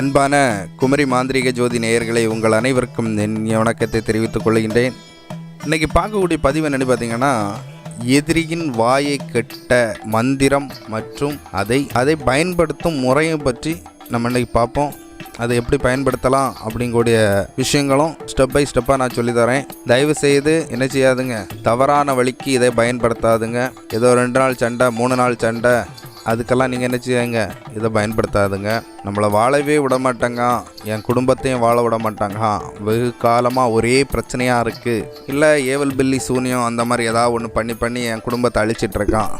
அன்பான குமரி மாந்திரீக ஜோதி நேயர்களை உங்கள் அனைவருக்கும் என் வணக்கத்தை தெரிவித்துக் கொள்கின்றேன். இன்னைக்கு பார்க்கக்கூடிய பதிவு என்னன்னு பார்த்தீங்கன்னா எதிரியின் வாயை கெட்ட மந்திரம் மற்றும் அதை அதை பயன்படுத்தும் முறையை பற்றி நம்ம இன்னைக்கு பார்ப்போம். அதை எப்படி பயன்படுத்தலாம் அப்படிங்கக்கூடிய விஷயங்களும் ஸ்டெப் பை ஸ்டெப்பாக நான் சொல்லித்தரேன் தயவு செய்து என்ன செய்யாதுங்க. தவறான வழிக்கு இதை பயன்படுத்தாதுங்க. ஏதோ ரெண்டு நாள் சண்டை மூணு நாள் சண்டை அதுக்கெல்லாம் நீங்கள் என்ன செய்யுங்க இதை பயன்படுத்தாதுங்க. நம்மளை வாழவே விட மாட்டாங்க. என் குடும்பத்தையும் வாழ விட மாட்டாங்க. வெகு காலமாக ஒரே பிரச்சனையாக இருக்குது இல்லை ஏவல் பில்லி சூனியம் அந்த மாதிரி ஏதாவது ஒன்று பண்ணி பண்ணி என் குடும்பத்தை அழிச்சிட்டு இருக்கான்.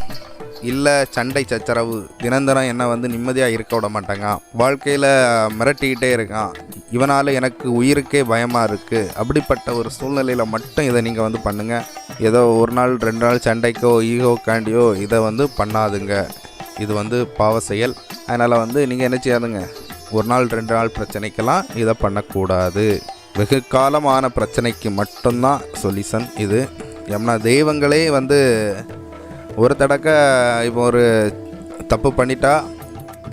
இல்லை சண்டை சச்சரவு. தினம் என்னை வந்து நிம்மதியாக இருக்க விட மாட்டாங்க. வாழ்க்கையில் மிரட்டிக்கிட்டே இருக்கான். இவனால் எனக்கு உயிருக்கே பயமாக இருக்குது அப்படிப்பட்ட ஒரு சூழ்நிலையில் மட்டும் இதை நீங்கள் வந்து பண்ணுங்கள் ஏதோ ஒரு நாள் ரெண்டு நாள் சண்டைக்கோ ஈகோக்காண்டியோ இதை வந்து பண்ணாதுங்க. இது வந்து பாவ செயல். அதனால் வந்து நீங்கள் என்ன செய்யாதுங்க. ஒரு நாள் ரெண்டு நாள் பிரச்சனைக்கெல்லாம் இதை பண்ணக்கூடாது. வெகு காலமான பிரச்சனைக்கு மட்டும்தான் சொல்யூஷன் இது. ஏன்னா தெய்வங்களே வந்து ஒரு தடக்க இப்போ ஒரு தப்பு பண்ணிட்டா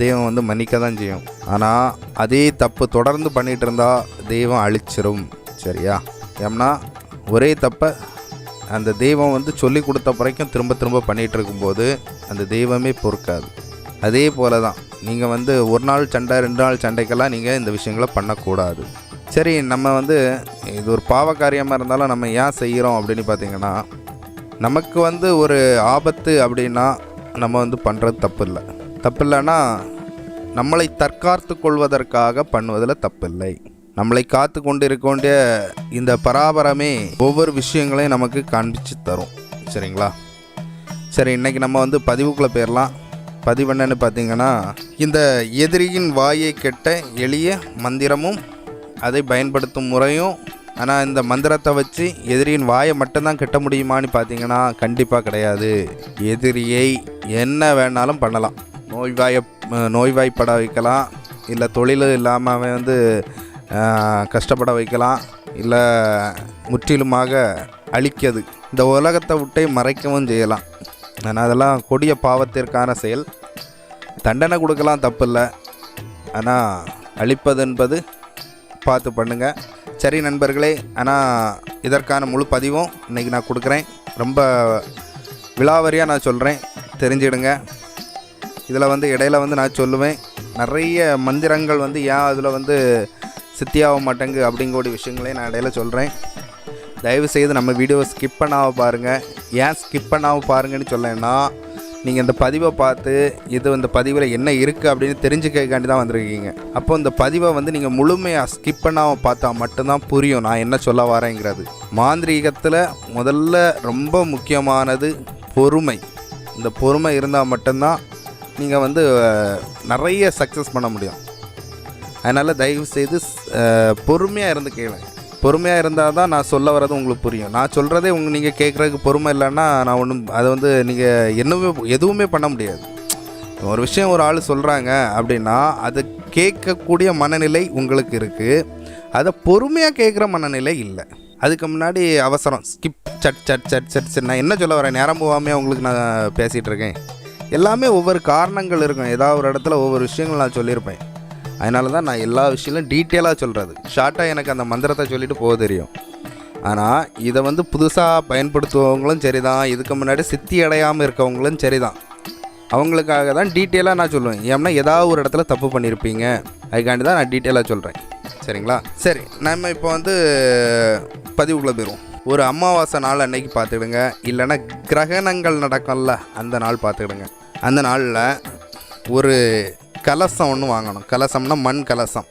தெய்வம் வந்து மன்னிக்க தான் செய்யும். ஆனால் அதே தப்பு தொடர்ந்து பண்ணிகிட்டு இருந்தால் தெய்வம் அழிச்சிரும். சரியா? ஏம்னா ஒரே தப்பை அந்த தெய்வம் வந்து சொல்லி கொடுத்த வரைக்கும் திரும்ப திரும்ப பண்ணிகிட்டு இருக்கும்போது அந்த தெய்வமே பொறுக்காது. அதே போல தான் நீங்கள் வந்து ஒரு நாள் சண்டை ரெண்டு நாள் சண்டைக்கெல்லாம் நீங்கள் இந்த விஷயங்களை பண்ணக்கூடாது. சரி நம்ம வந்து இது ஒரு பாவ காரியமாக இருந்தாலும் நம்ம ஏன் செய்கிறோம் அப்படின்னு பார்த்தீங்கன்னா நமக்கு வந்து ஒரு ஆபத்து அப்படின்னா நம்ம வந்து பண்ணுறது தப்பு இல்லை தப்பு இல்லைன்னா நம்மளை தற்காத்து கொள்வதற்காக பண்ணுவதில் தப்பில்லை. நம்மளை காத்து கொண்டு இருக்க வேண்டிய இந்த பராபரமே ஒவ்வொரு விஷயங்களையும் நமக்கு காண்பிச்சு தரும். சரிங்களா? சரி இன்னைக்கு நம்ம வந்து பதிவுக்குள்ளே போயிடலாம் பதிவு என்னன்னு பார்த்தீங்கன்னா இந்த எதிரியின் வாயை கெட்ட எளிய மந்திரமும் அதை பயன்படுத்தும் முறையும் ஆனால் இந்த மந்திரத்தை வச்சு எதிரியின் வாயை மட்டும்தான் கெட்ட முடியுமான்னு பார்த்தீங்கன்னா கண்டிப்பாக கிடையாது. எதிரியை என்ன வேணாலும் பண்ணலாம். நோய்வாய நோய்வாய்ப்பட வைக்கலாம். இல்லை தொழில் இல்லாமல் வந்து கஷ்டப்பட வைக்கலாம். இல்லை முற்றிலுமாக அழிக்கிறது இந்த உலகத்தை விட்டே மறைக்கவும் செய்யலாம். ஆனால் அதெல்லாம் கொடிய பாவத்திற்கான செயல். தண்டனை கொடுக்கலாம் தப்பில்லை. ஆனால் அழிப்பது என்பது பார்த்து பண்ணுங்க. சரி நண்பர்களே ஆனால் இதற்கான முழு பதிவும் இன்றைக்கி நான் கொடுக்குறேன். ரொம்ப விலாவரியாக நான் சொல்கிறேன் தெரிஞ்சிடுங்க. இதில் வந்து இடையில வந்து நான் சொல்லுவேன். நிறைய மந்திரங்கள் வந்து ஏன் அதில் வந்து சித்தியாக மாட்டேங்கு அப்படிங்கக்கூடிய விஷயங்களையும் நான் இடையில சொல்கிறேன் தயவு செய்து நம்ம வீடியோவை ஸ்கிப் பண்ணாம பாருங்கள் ஏன் ஸ்கிப் பண்ணாமல் பாருங்கன்னு சொல்லேன்னா நீங்கள் இந்த பதிவை பார்த்து இது இந்த பதிவில் என்ன இருக்குது அப்படின்னு தெரிஞ்சுக்கக்காண்டி தான் வந்திருக்கீங்க. அப்போ இந்த பதிவை வந்து நீங்கள் முழுமையாக ஸ்கிப் பண்ணாமல் பார்த்தா மட்டும்தான் புரியும் நான் என்ன சொல்ல வரேங்கிறது. மாந்திரீகத்தில் முதல்ல ரொம்ப முக்கியமானது பொறுமை. இந்த பொறுமை இருந்தால் மட்டும்தான் நீங்கள் வந்து நிறைய சக்ஸஸ் பண்ண முடியும். அதனால் தயவு செய்து பொறுமையாக இருந்து கேளுங்க. பொறுமையாக இருந்தால் தான் நான் சொல்ல வரது உங்களுக்கு புரியும். நான் சொல்கிறதே உங்கள் நீங்கள் கேட்குறதுக்கு பொறுமை இல்லைன்னா நான் ஒன்றும் அதை வந்து நீங்கள் என்னவே எதுவுமே பண்ண முடியாது. ஒரு விஷயம் ஒரு ஆள் சொல்கிறாங்க அப்படின்னா அதை கேட்கக்கூடிய மனநிலை உங்களுக்கு இருக்குது அதை பொறுமையாக கேட்குற மனநிலை இல்லை. அதுக்கு முன்னாடி அவசரம். ஸ்கிப் சட் சட் சட் சட் சட். நான் என்ன சொல்ல வரேன்? நேரம் போகாமே உங்களுக்கு நான் பேசிகிட்டு இருக்கேன். எல்லாமே ஒவ்வொரு காரணங்கள் இருக்கும். ஏதாவது ஒரு இடத்துல ஒவ்வொரு விஷயங்கள் நான் சொல்லியிருப்பேன். அதனால தான் நான் எல்லா விஷயங்களும் டீட்டெயிலாக சொல்கிறது ஷார்ட்டாக எனக்கு அந்த மந்திரத்தை சொல்லிவிட்டு போக தெரியும். ஆனால் இதை வந்து புதுசாக பயன்படுத்துவவங்களும் சரி தான் இதுக்கு முன்னாடி சித்தி அடையாமல் இருக்கவங்களும் சரி தான் அவங்களுக்காக தான் டீட்டெயிலாக நான் சொல்லுவேன். ஏன்னா ஏதாவது ஒரு இடத்துல தப்பு பண்ணியிருப்பீங்க அதுக்காண்டி தான் நான் டீட்டெயிலாக சொல்கிறேன் சரிங்களா? சரி நம்ம இப்போ வந்து பதிவுக்குள்ளே போயிடுவோம். ஒரு அமாவாசை நாள் அன்னைக்கு பார்த்துக்கிடுங்க. இல்லைன்னா கிரகணங்கள் நடக்கும்ல அந்த நாள் பார்த்துக்கிடுங்க. அந்த நாளில் ஒரு கலசம் ஒன்று வாங்கணும். கலசம்னா மண் கலசம்.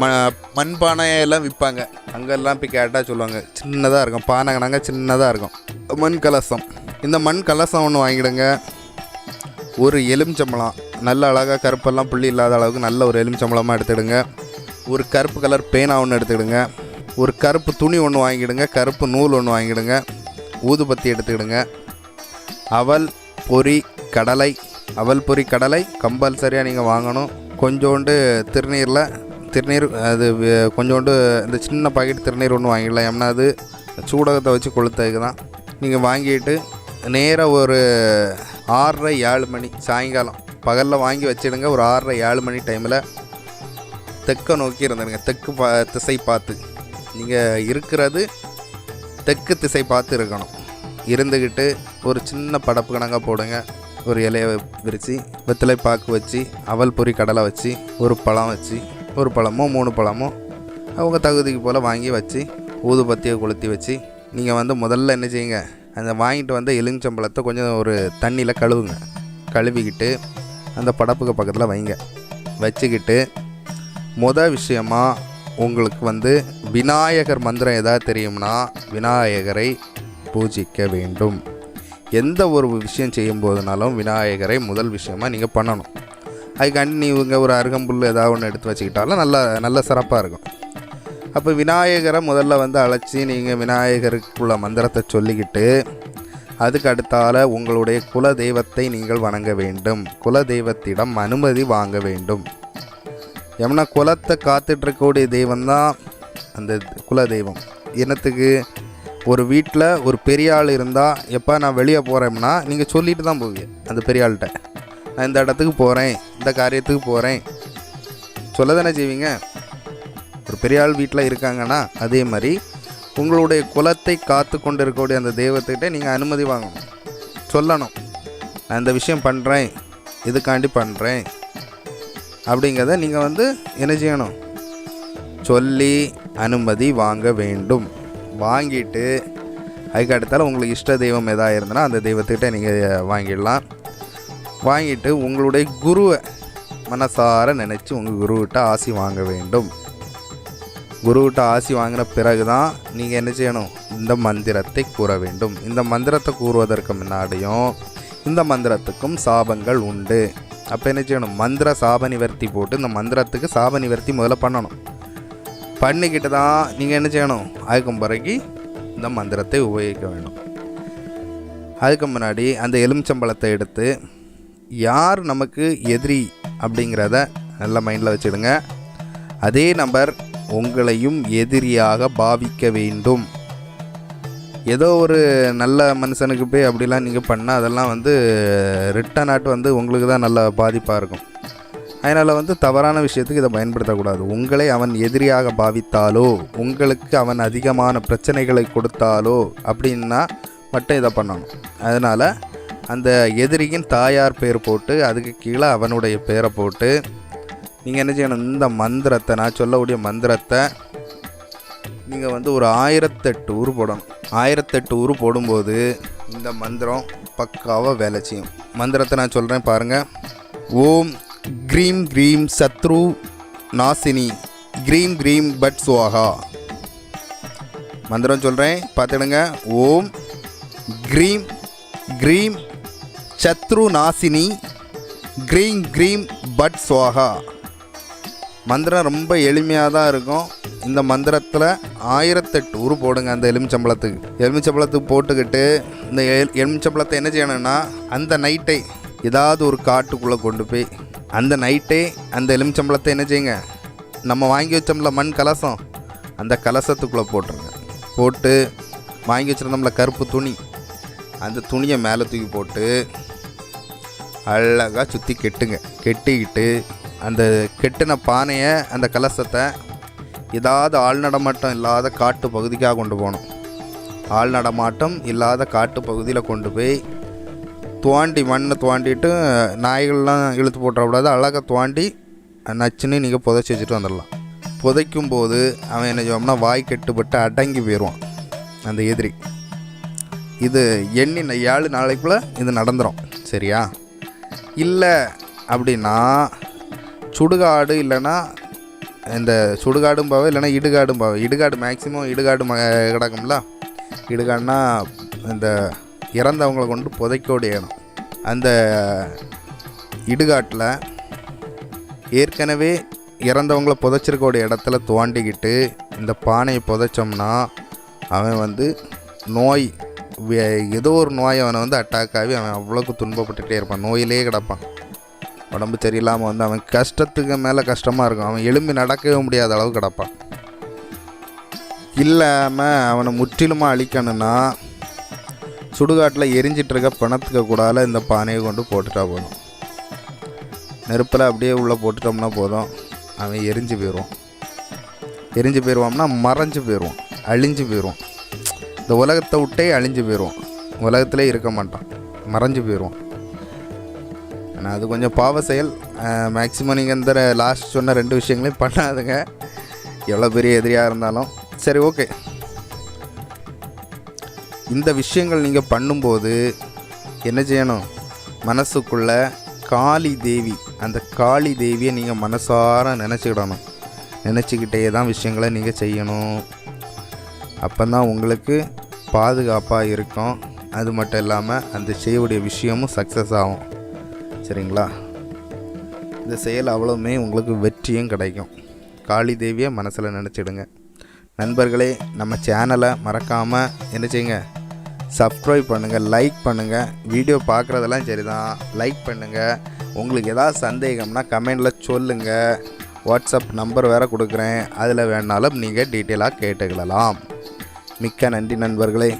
ம மண்பானையெல்லாம் விற்பாங்க. அங்கெல்லாம் போய் கேட்டால் சொல்லுவாங்க சின்னதாக இருக்கும். பானைங்கனாங்க சின்னதாக இருக்கும். மண் கலசம். இந்த மண் கலசம் ஒன்று வாங்கிடுங்க. ஒரு எலுமிச்சம்பழம். நல்ல அழகாக கருப்பெல்லாம் புள்ளி இல்லாத அளவுக்கு நல்ல ஒரு எலுமிச்சம்பழமாக எடுத்துடுங்க. ஒரு கருப்பு கலர் பேனா ஒன்று எடுத்துக்கிடுங்க ஒரு கருப்பு துணி ஒன்று வாங்கிடுங்க. கருப்பு நூல் ஒன்று வாங்கிடுங்க. ஊதுபத்தி எடுத்துக்கிடுங்க அவல் பொரி கடலை அவல் பொரி கடலை கம்பல்சரியாக நீங்கள் வாங்கணும். கொஞ்சோண்டு திருநீரில் திருநீர் அது கொஞ்சோண்டு இந்த சின்ன பாக்கெட் திருநீர் ஒன்று வாங்கிடலாம். ஏன்னா அது சூடகத்தை வச்சு கொளுத்ததுக்கு தான். நீங்கள் வாங்கிட்டு நேராக ஒரு ஆறரை ஏழு மணி சாயங்காலம் பகலில் வாங்கி வச்சிடுங்க. ஒரு ஆறரை ஏழு மணி டைமில் தெற்கை நோக்கி இருந்துடுங்க. தெற்கு பா திசை பார்த்து. நீங்கள் இருக்கிறது தெற்கு திசை பார்த்து இருக்கணும். இருந்துக்கிட்டு ஒரு சின்ன படப்பு கணக்காக போடுங்க. ஒரு இலையை விரித்து வெத்தலை பாக்கு வச்சு அவல் பொறி கடலை வச்சு ஒரு பழம் வச்சு ஒரு பழமோ மூணு பழமோ அவங்க தகுதிக்கு போல் வாங்கி வச்சு ஊதுபத்தியை கொளுத்தி வச்சு நீங்கள் வந்து முதல்ல என்ன செய்யுங்க அந்த வாங்கிட்டு வந்த எலுமிச்சம்பழத்தை கொஞ்சம் ஒரு தண்ணியில் கழுவுங்க. கழுவிக்கிட்டு அந்த படப்புக்கு பக்கத்தில் வைங்க. வச்சுக்கிட்டு முத விஷயமாக உங்களுக்கு வந்து விநாயகர் மந்திரம் எதாவது தெரியும்னா விநாயகரை பூஜிக்க வேண்டும். எந்த ஒரு விஷயம் செய்யும் போதுனாலும் விநாயகரை முதல் விஷயமாக நீங்கள் பண்ணணும். அதுக்காண்டி நீ இவங்க ஒரு அருகம்புல் ஏதாவது ஒன்று எடுத்து வச்சுக்கிட்டாலும் நல்ல நல்ல சிறப்பாக இருக்கும். அப்போ விநாயகரை முதல்ல வந்து அழைச்சி நீங்கள் விநாயகருக்குள்ள மந்திரத்தை சொல்லிக்கிட்டு அதுக்கு அடுத்தால உங்களுடைய குல தெய்வத்தை நீங்கள் வணங்க வேண்டும். குல தெய்வத்திடம் அனுமதி வாங்க வேண்டும். ஏன்னா குலத்தை காத்துட்ருக்கக்கூடிய தெய்வம்தான் தெய்வம் தான் அந்த குல தெய்வம். இனத்துக்கு ஒரு வீட்டில் ஒரு பெரிய ஆள் இருந்தால் எப்போ நான் வெளியே போகிறேன்னா நீங்கள் சொல்லிட்டு தான் போவீங்க. அந்த பெரிய ஆள்கிட்ட நான் இந்த இடத்துக்கு போகிறேன் இந்த காரியத்துக்கு போகிறேன் சொல்ல தானே செய்வீங்க? ஒரு பெரிய ஆள் வீட்டில் இருக்காங்கன்னா அதே மாதிரி உங்களுடைய குலத்தை காத்து கொண்டு இருக்கக்கூடிய அந்த தெய்வத்துக்கிட்ட நீங்கள் அனுமதி வாங்கணும். சொல்லணும். நான் இந்த விஷயம் பண்ணுறேன் இதுக்காண்டி பண்ணுறேன் அப்படிங்கிறத நீங்கள் வந்து என்ன செய்யணும்? சொல்லி அனுமதி வாங்க வேண்டும். வாங்கிட்டு அதுக்கு அடுத்தால உங்களுக்கு இஷ்ட தெய்வம் எதாக இருந்ததுன்னா அந்த தெய்வத்துக்கிட்ட நீங்கள் வாங்கிடலாம். வாங்கிட்டு உங்களுடைய குருவை மனசார நினச்சி உங்கள் குருவிட்ட ஆசி வாங்க வேண்டும். குருவிட்ட ஆசி வாங்கின பிறகு தான் நீங்கள் என்ன செய்யணும்? இந்த மந்திரத்தை கூற வேண்டும். இந்த மந்திரத்தை கூறுவதற்கு முன்னாடியும் இந்த மந்திரத்துக்கும் சாபங்கள் உண்டு. அப்போ என்ன செய்யணும்? மந்திர சாப நிவர்த்தி போட்டு இந்த மந்திரத்துக்கு சாப நிவர்த்தி முதல்ல பண்ணணும். பண்ணிக்கிட்டு தான் நீங்கள் என்ன செய்யணும்? அதுக்கு பிறகு இந்த மந்திரத்தை உபயோகிக்க வேணும். அதுக்கு முன்னாடி அந்த எலுமிச்சம்பழத்தை எடுத்து யார் நமக்கு எதிரி அப்படிங்கிறத நல்ல மைண்டில் வச்சுடுங்க. அதே நபர் உங்களையும் எதிரியாக பாவிக்க வேண்டும். ஏதோ ஒரு நல்ல மனுஷனுக்கு போய் அப்படிலாம் நீங்கள் பண்ணால் அதெல்லாம் வந்து ரிட்டர்ன் ஆட் வந்து உங்களுக்கு தான் நல்ல பாதிப்பாக இருக்கும். அதனால் வந்து தவறான விஷயத்துக்கு இதை பயன்படுத்தக்கூடாது. உங்களை அவன் எதிரியாக பாவித்தாலோ உங்களுக்கு அவன் அதிகமான பிரச்சனைகளை கொடுத்தாலோ அப்படின்னா மட்டும் இதை பண்ணணும். அதனால் அந்த எதிரியின் தாயார் பேர் போட்டு அதுக்கு கீழே அவனுடைய பேரை போட்டு நீங்கள் என்ன செய்யணும்? இந்த மந்திரத்தை நான் சொல்லக்கூடிய மந்திரத்தை நீங்கள் வந்து ஒரு ஆயிரத்தெட்டு ஊர் போடணும். ஆயிரத்தெட்டு ஊர் போடும்போது இந்த மந்திரம் பக்காவாக வேலை செய்யும். மந்திரத்தை நான் சொல்கிறேன் பாருங்கள் ஓம் க்ரீம் கிரீம் சத்ரு நாசினி கிரீம் கிரீம் பட் சுவாகா. மந்திரம் சொல்கிறேன் பார்த்துடுங்க. ஓம் க்ரீம் க்ரீம் சத்ரு நாசினி கிரீம் கிரீம் பட் சுவாகா. மந்திரம் ரொம்ப எளிமையாக தான் இருக்கும். இந்த மந்திரத்தில் ஆயிரத்தெட்டு உரு போடுங்க அந்த எலுமிச்சம்பழத்துக்கு. எலுமிச்சம்பளத்துக்கு போட்டுக்கிட்டு இந்த எல் எலுமிச்சம்பழத்தை என்ன செய்யணும்னா அந்த நைட்டை ஏதாவது ஒரு காட்டுக்குள்ளே கொண்டு போய் அந்த நைட்டே அந்த எலுமிச்சம்பழத்தை என்ன செய்யுங்க? நம்ம வாங்கி வச்சோம்ல மண் கலசம் அந்த கலசத்துக்குள்ளே போட்டுருங்க. போட்டு வாங்கி வச்சுருந்தோம்ல கருப்பு துணி அந்த துணியை மேலே தூக்கி போட்டு அழகாக சுற்றி கெட்டுங்க. கெட்டிக்கிட்டு அந்த கெட்டின பானையை அந்த கலசத்தை ஏதாவது ஆள் நடமாட்டம் இல்லாத காட்டு பகுதிக்காக கொண்டு போகணும். ஆள் நடமாட்டம் இல்லாத காட்டு பகுதியில் கொண்டு போய் துவாண்டி மண்ணை துவாண்டிட்டு நாய்கள்லாம் இழுத்து போட்டுறக்கூடாது. அழகாக துவாண்டி நச்சுன்னு நீங்கள் புதைச்சி வச்சுட்டு வந்துடலாம். புதைக்கும் போது அவன் என்ன செய்வான்னா வாய் கட்டுப்பட்டு அடங்கி போயிடுவான் அந்த எதிரி. இது எண்ணின் ஏழு நாளைக்குள்ளே இது நடந்துடும் சரியா? இல்லை அப்படின்னா சுடுகாடு இல்லைன்னா இந்த சுடுகாடும் பாவை இல்லைன்னா இடுகாடும் பாவை. இடுகாடு மேக்ஸிமம் இடுகாடு ம கிடக்கும்ல? இடுகாடுனா இந்த இறந்தவங்களை கொண்டு புதைக்கக்கூடிய இடம் அந்த இடுகாட்டில் ஏற்கனவே இறந்தவங்கள புதைச்சிருக்கக்கூடிய இடத்துல தோண்டிக்கிட்டு இந்த பானையை புதைச்சோம்னா அவன் வந்து நோய் வே- ஏதோ ஒரு நோய் அவனை வந்து அட்டாக் ஆகி அவன் அவ்வளோக்கு துன்பப்பட்டுட்டே இருப்பான். நோயிலே கிடப்பான். உடம்பு சரியில்லாமல் வந்து அவன் கஷ்டத்துக்கு மேலே கஷ்டமாக இருக்கும். அவன் எலும்பி நடக்கவே முடியாத அளவு கிடப்பான். இல்லாமல் அவனை முற்றிலுமாக அழிக்கணும்னா சுடுகாட்டில் எரிஞ்சிட்டு இருக்க பிணத்துக்கு கூடால இந்த பானையை கொண்டு போட்டுட்டா போதும். நெருப்பில் அப்படியே உள்ளே போட்டுட்டோம்னா போதும். அவன் எரிஞ்சு போயிடுவான். எரிஞ்சு போயிடுவான்னா மறைஞ்சு போயிடுவான். அழிஞ்சு போயிடுவான். இந்த உலகத்தை விட்டே அழிஞ்சு போயிடுவான். உலகத்திலே இருக்க மாட்டான். மறைஞ்சு போயிடுவான். ஆனால் அது கொஞ்சம் பாவ செயல். மேக்ஸிமம் நீங்கள் இந்த லாஸ்ட் சொன்ன ரெண்டு விஷயங்களையும் பண்ணாதுங்க. எவ்வளோ பெரிய எதிரியாக இருந்தாலும். சரி ஓகே இந்த விஷயங்கள் நீங்கள் பண்ணும்போது என்ன செய்யணும்? மனசுக்குள்ள காளி தேவி அந்த காளி தேவியை நீங்கள் மனசார நினச்சிக்கிடணும். நினச்சிக்கிட்டே தான் விஷயங்களை நீங்கள் செய்யணும். அப்போ தான் உங்களுக்கு பாதுகாப்பாக இருக்கும். அது மட்டும் இல்லாமல் அந்த செய்யக்கூடிய விஷயமும் சக்ஸஸ் ஆகும். சரிங்களா? இந்த செயல் அவ்வளவுமே உங்களுக்கு வெற்றியும் கிடைக்கும். காளி தேவியை மனசில் நினச்சிடுங்க. நண்பர்களே நம்ம சேனலை மறக்காமல் என்ன செய்யுங்க? சப்ஸ்கிரைப் பண்ணுங்கள் லைக் பண்ணுங்கள் வீடியோ பார்க்குறதெல்லாம் சரி தான் லைக் பண்ணுங்கள் உங்களுக்கு ஏதாவது சந்தேகம்னா கமெண்டில் சொல்லுங்கள் வாட்ஸ்அப் நம்பர் வேறு கொடுக்குறேன். அதில் வேணாலும் நீங்கள் டீட்டெயிலாக கேட்டுக்கலாம் மிக்க நன்றி நண்பர்களே.